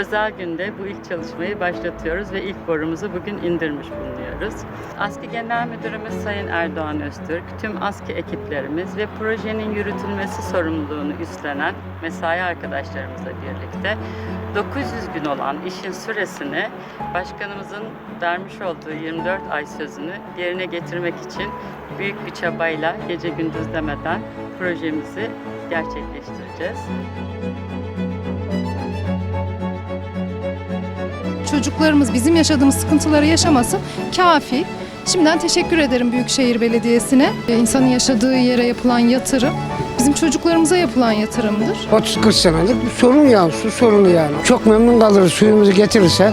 özel günde bu ilk çalışmayı başlatıyoruz ve ilk borumuzu bugün indirmiş bulunuyoruz. ASKİ Genel Müdürümüz Sayın Erdoğan Öztürk, tüm ASKİ ekiplerimiz ve projenin yürütülmesi sorumluluğunu üstlenen mesai arkadaşlarımızla birlikte 900 gün olan işin süresini başkanımızın vermiş olduğu 24 ay sözünü yerine getirmek için büyük bir çabayla gece gündüz demeden projemizi gerçekleştireceğiz. Çocuklarımız bizim yaşadığımız sıkıntıları yaşamasın kafi. Şimdiden teşekkür ederim Büyükşehir Belediyesi'ne. Ee, İnsanın yaşadığı yere yapılan yatırım bizim çocuklarımıza yapılan yatırımdır. 30-40 senelik bir sorun yani su sorunu yani. Çok memnun kalırız suyumuzu getirirse